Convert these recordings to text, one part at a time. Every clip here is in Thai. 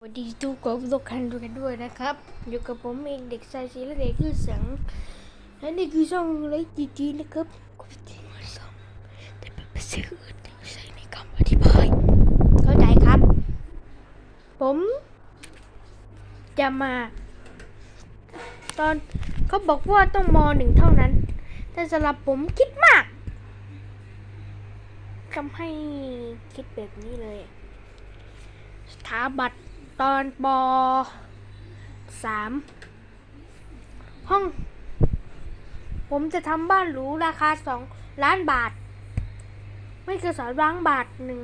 สวัสดีทุกคนทุกท่านทุกท่านด้วยนะครับ อยู่กับผมเองเด็กชายศิลเดชคือสังและนี่คือช่องไลฟ์จีจีนะครับกดที่มาส่งแต่เป็นภาษาอื่นที่ใช้ในคำอธิบายเข้าใจครับ ผม จะมา ตอนเขาบอกว่าต้องมหนึ่งเท่านั้น แต่สำหรับผมคิดมากทำให้คิดแบบนี้เลยสถาบัน ตอนปสามห้อง ผมจะทำบ้านหรูราคาสองล้านบาท ไม่เกินสองล้านบาทหนึ่ง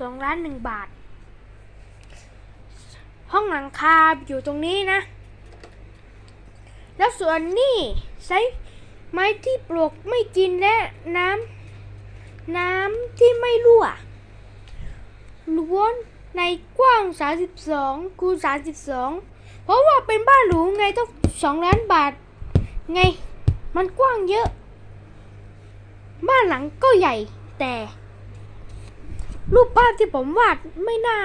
สองล้านหนึ่งบาท ห้องหลังคาอยู่ตรงนี้นะ แล้วส่วนนี่ใช้ไม้ที่ปลวกไม่กินและน้ำน้ำที่ไม่รั่วล้วน ในกว้าง 32คูณ32 เพราะว่าเป็นบ้านหรูไงต้อง2ล้านบาท ไง มันกว้างเยอะ บ้านหลังก็ใหญ่แต่ รูปภาพที่ผมวาดไม่น่า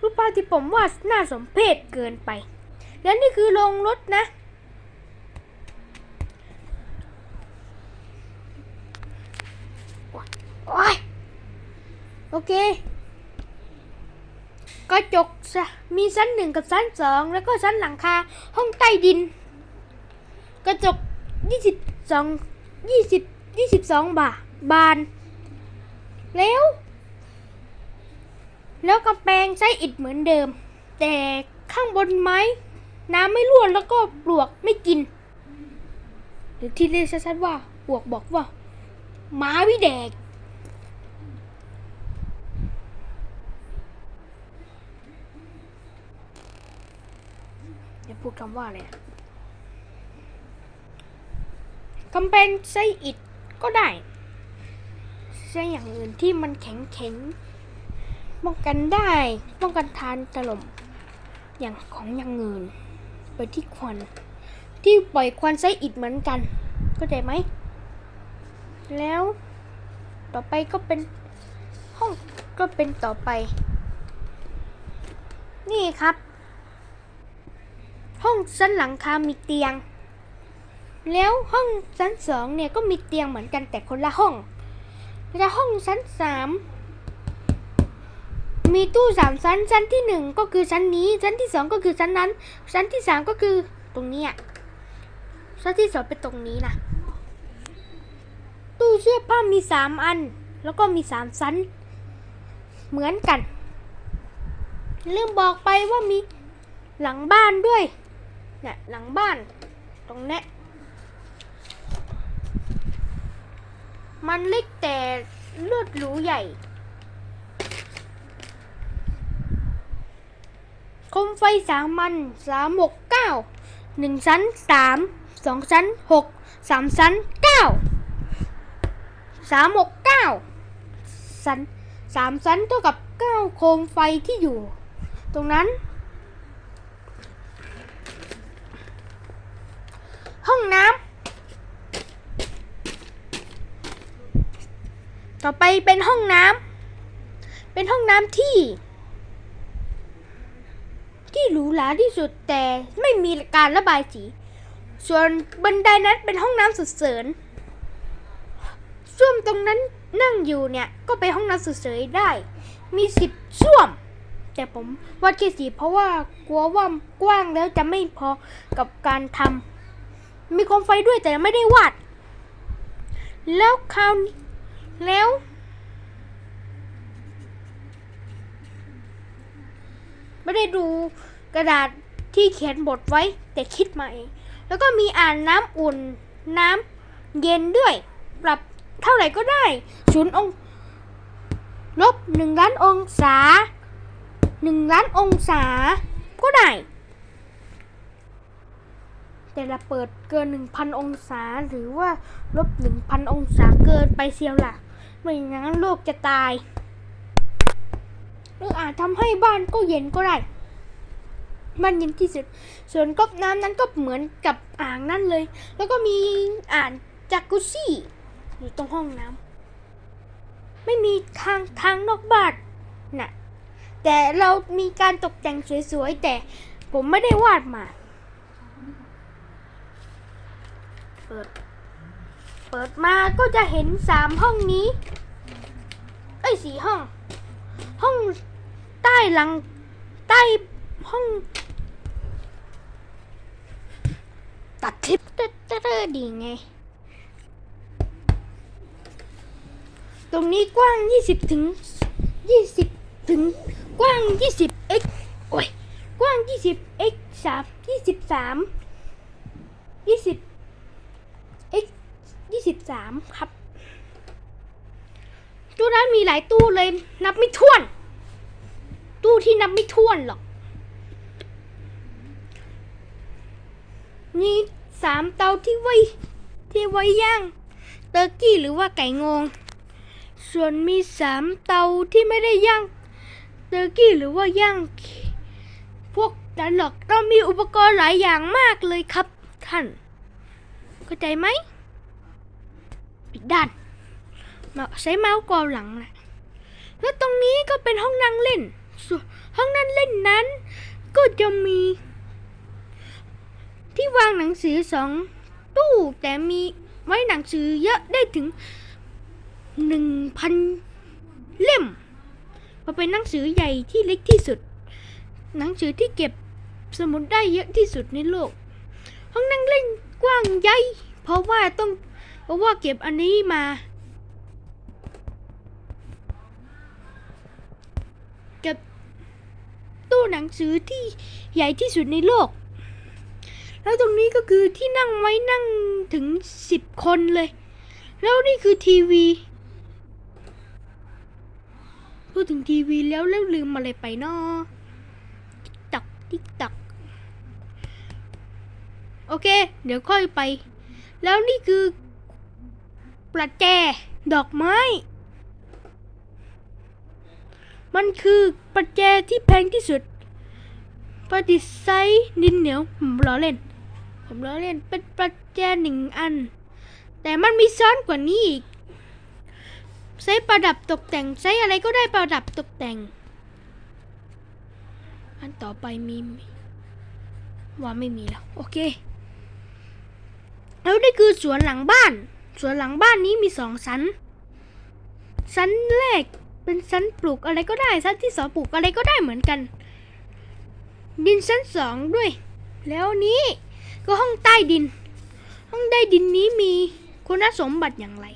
รูปภาพที่ผมวาดน่าสมเพชเกินไป และนี่คือโรงรถนะ โอ้ยโอเค ระจกมีชั้นหนึ่งกับชั้นสองแล้วก็ชั้นหลังคาห้องใต้ดิน กระจกยี่สิบสองยี่สิบยี่สิบสองบาทบาน แล้ว แล้วกำแพงใช้อิฐเหมือนเดิม แต่ข้างบนไม้ น้ำไม่รั่วแล้วก็ปลวกไม่กิน หรือที่เรียกชัดๆว่าปลวกบอกว่าหมาวิแดก พูดคำว่าอะไรอะกำแพงใช้อิฐก็ได้ใช้อย่างอื่นที่มันแข็งแข็งป้องกันได้ป้องกันทานถล่มอย่างของอย่างอื่นไปที่ควันที่ปล่อยควันใช้อิฐเหมือนกันเข้าใจไหม แล้วต่อไปก็เป็นห้องก็เป็นต่อไป นี่ครับ ห้องชั้นหลังคา มีเตียง แล้วห้องชั้นสองเนี่ยก็มีเตียงเหมือนกันแต่คนละห้องและห้องชั้นสามมีตู้สามชั้น ชั้นที่หนึ่งก็คือชั้นนี้ ชั้นที่สองก็คือชั้นนั้น ชั้นที่สามก็คือตรงนี้ชั้นที่สองเป็นตรงนี้นะตู้เสื้อผ้ามีสามอัน แล้วก็มีสามชั้น เหมือนกันลืมบอกไปว่ามีหลังบ้านด้วย เนี่ยหลังบ้าน ตรงเนี้ยมันเล็กแต่เลือดหรูใหญ่โคมไฟสามัญสามหกเก้าหนึ่งชั้นสามสองชั้นหกสามชั้นเก้าสามหกเก้าชั้นสามชั้นเท่ากับเก้าโคมไฟที่อยู่ ตรงนั้น ห้องน้ำต่อไปเป็นห้องน้ำเป็นห้องน้ำที่ ที่หรูหราที่สุดแต่ไม่มีการระบายสี ส่วนบันไดนั้นเป็นห้องน้ำสุดเสริญส้วมตรงนั้นนั่งอยู่เนี่ยก็ไปห้องน้ำสุดเสริญได้ มีสิบส้วม แต่ผมวาดแค่สีเพราะว่ากลัวว่ากว้างแล้วจะไม่พอกับการทำ มีโคมไฟด้วยแต่ไม่ได้วาด แล้วคราวแล้ว ไม่ได้ดูกระดาษที่เขียนบทไว้แต่คิดมาเอง แล้วก็มีอ่านน้ำอุ่นน้ำเย็นด้วย ปรับเท่าไหร่ก็ได้ศูนย์องลบหนึ่งล้านองศาหนึ่งล้านองศาก็ได้ แต่ละเปิดเกิน 1,000 องศาหรือว่าลบ 1,000 องศาเกินไปเสียวล่ะ ไม่อย่างนั้นโลกจะตาย หรืออาจทำให้บ้านก็เย็นก็ได้บ้านเย็นที่สุด ส่วนก๊อกน้ำนั้นก็เหมือนกับอ่างนั่นเลย แล้วก็มีอ่างจากกุซี่ อยู่ตรงห้องน้ำไม่มีทางทางนอกบ้านน่ะแต่เรามีการตกแต่งสวยๆ แต่ผมไม่ได้วาดมา เปิด เปิดมาก็จะเห็นสามห้องนี้ เอ้ยสี่ห้อง ห้องใต้หลัง ใต้ห้อง ตัดคลิปเตอร์ดีไง ตรงนี้กว้าง20ถึง20ถึงกว้าง20 x โอ้ยกว้าง20 x 3 23 20 x 23ครับตู้นั้นมีหลายตู้เลย นับไม่ถ้วน ตู้ที่นับไม่ถ้วนหรอกมีสามเตาที่ไว้ ที่ไว้ย่างเตอร์กี้หรือว่าไก่งวง ส่วนมีสามเตาที่ไม่ได้ย่างเตอร์กี้หรือว่าย่าง พวกนั้นหรอกต้องมีอุปกรณ์หลายอย่างมากเลยครับท่าน เข้าใจไหม ดด้าน มาใช้เมาส์กอหลังนะแล้วตรงนี้ก็เป็นห้องนั่งเล่นส่วนห้องนั่งเล่นนั้น ก็จะมี ที่วางหนังสือสองตู้แต่มีไว้หนังสือเยอะได้ถึงหนึ่งพันเล่มเพราเป็นหนังสือใหญ่ที่เล็กที่สุด หนังสือที่เก็บสมุดได้เยอะที่สุดในโลก ห้องนั่งเล่นกว้างใหญ่ เพราะว่าต้อง เพราะว่าเก็บอันนี้มา เก็บตู้หนังสือที่ใหญ่ที่สุดในโลก แล้วตรงนี้ก็คือที่นั่งไว้นั่งถึงสิบคนเลย แล้วนี่คือทีวีพูดถึงทีวีแล้วแล้วลืมอะไรไปเนาะติ๊กตักติ๊กตักโอเค เดี๋ยวค่อยไป แล้วนี่คือ ประแจ ดอกไม้ มันคือประแจที่แพงที่สุด ประดิษฐ์ไซส์ดินเหนียวผมล้อเล่น ผมล้อเล่นเป็นประแจหนึ่งอัน แต่มันมีซ้อนกว่านี้อีกไซส์ประดับตกแต่งไซส์อะไรก็ได้ประดับตกแต่ง อันต่อไปมีว่าไม่มีแล้ว โอเค แล้วนี่คือสวนหลังบ้าน สวนหลังบ้านนี้มีสองชั้น ชั้นแรกเป็นชั้นปลูกอะไรก็ได้ ชั้นที่สองปลูกอะไรก็ได้เหมือนกัน ดินชั้นสองด้วย แล้วนี้ก็ห้องใต้ดิน ห้องใต้ดินนี้มีคุณสมบัติอย่างไร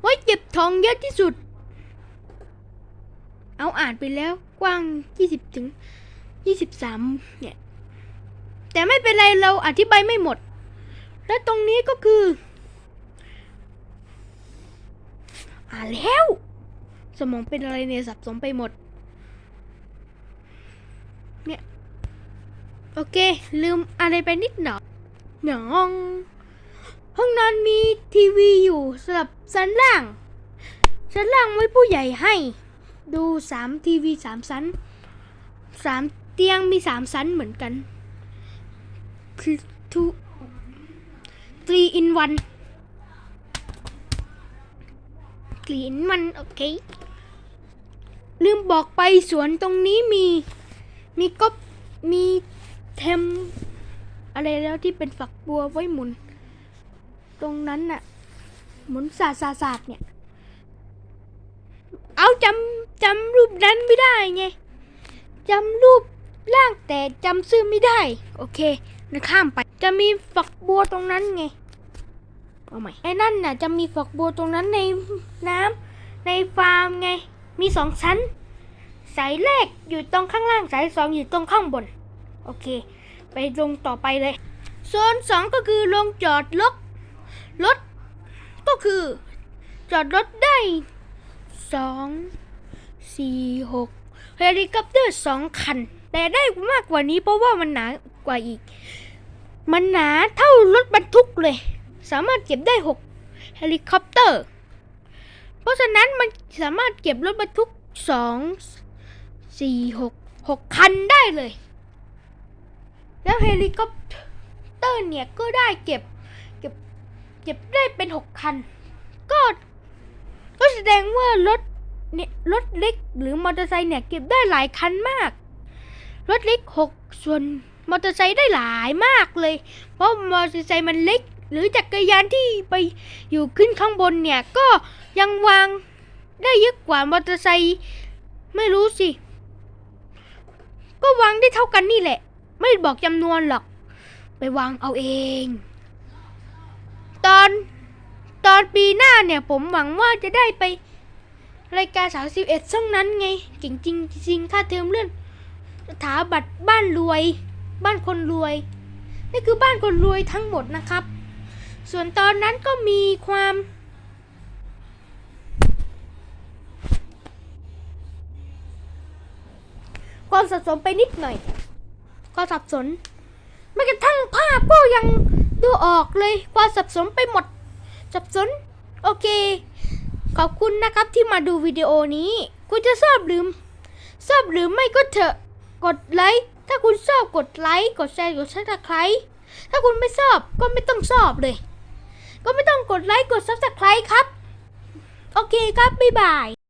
ไว้เก็บทองเยอะที่สุด เอาอ่านไปแล้วกว้าง 20 ถึง 23 เนี่ย แต่ไม่เป็นไรเราอธิบายไม่หมด และตรงนี้ก็คือ อ่าแล้ว สมองเป็นอะไรเนี่ยสับสนไปหมด เนี่ย โอเค ลืมอะไรไปนิดหน่อยหนองห้องนอนมีทีวีอยู่สำหรับชั้นล่างชั้นล่างไว้ผู้ใหญ่ให้ ดูสามทีวีสามชั้นสามเตียงมีสามชั้นเหมือนกัน two three in one three in one โอเค ลืมบอกไปสวนตรงนี้มี มีก็มีเทม อะไรแล้วที่เป็นฝักบัวไว้หมุน ตรงนั้นน่ะ หมุนสาดสาสาดเนี่ย เอาจำจำรูปนั้นไม่ได้ไงจำรูปร่างแต่จำชื่อไม่ได้ โอเคนะข้ามไป จะมีฝักบัวตรงนั้นไง เอาใหม่ไอ้นั่นน่ะจะมีฝักบัวตรงนั้นในน้ำในฟาร์มไง มีสองชั้น สายแรกอยู่ตรงข้างล่างสายสองอยู่ตรงข้างบน โอเค ไปลงต่อไปเลยโซนสองก็คือลงจอดรถรถก็คือ จอดรถได้สองสี่หกเฮลิคอปเตอร์สองคัน แต่ได้มากกว่านี้เพราะว่ามันหนากว่าอีก มันหนาเท่ารถบรรทุกเลย สามารถเก็บได้หกเฮลิคอปเตอร์ เพราะฉะนั้นมันสามารถเก็บรถบรรทุกสองสี่หกหกคันได้เลย แล้วเฮลิคอปเตอร์เนี่ยก็ได้เก็บเก็บเก็บได้เป็นหกคัน ก็ก็แสดงว่ารถเนี่ยรถเล็กหรือมอเตอร์ไซค์เนี่ยเก็บได้หลายคันมาก รถเล็กหกส่วนมอเตอร์ไซค์ได้หลายมากเลย เพราะมอเตอร์ไซค์มันเล็ก หรือจักรยานที่ไปอยู่ขึ้นข้างบนเนี่ย ก็ยังวางได้เยอะกว่ามอเตอร์ไซค์ไม่รู้สิ ก็วางได้เท่ากันนี่แหละ ไม่บอกจำนวนหรอก ไปวางเอาเอง ตอนตอนปีหน้าเนี่ยผมหวังว่าจะได้ไป รายการ31ช่องนั้นไงจริงจริงจริงค่าเทอมเลื่อนสถาบัตรบ้านรวย บ้านคนรวย นี่คือบ้านคนรวยทั้งหมดนะครับ ส่วนตอนนั้นก็มีความความสับสนไปนิดหน่อยก็สับสนไม่กระทั่งภาพก็ยังดูออกเลยความสับสนไปหมด สับสน โอเค ขอบคุณนะครับที่มาดูวิดีโอนี้ คุณจะชอบหรือชอบหรือไม่ก็เถอะ กดไลค์ ถ้าคุณชอบกดไลค์ กดแชร์ กดซับสไครต์ถ้าคุณไม่ชอบก็ไม่ต้องชอบเลย ก็ไม่ต้องกดไลค์กดซับสไครต์ครับ โอเคครับ บ๊ายบาย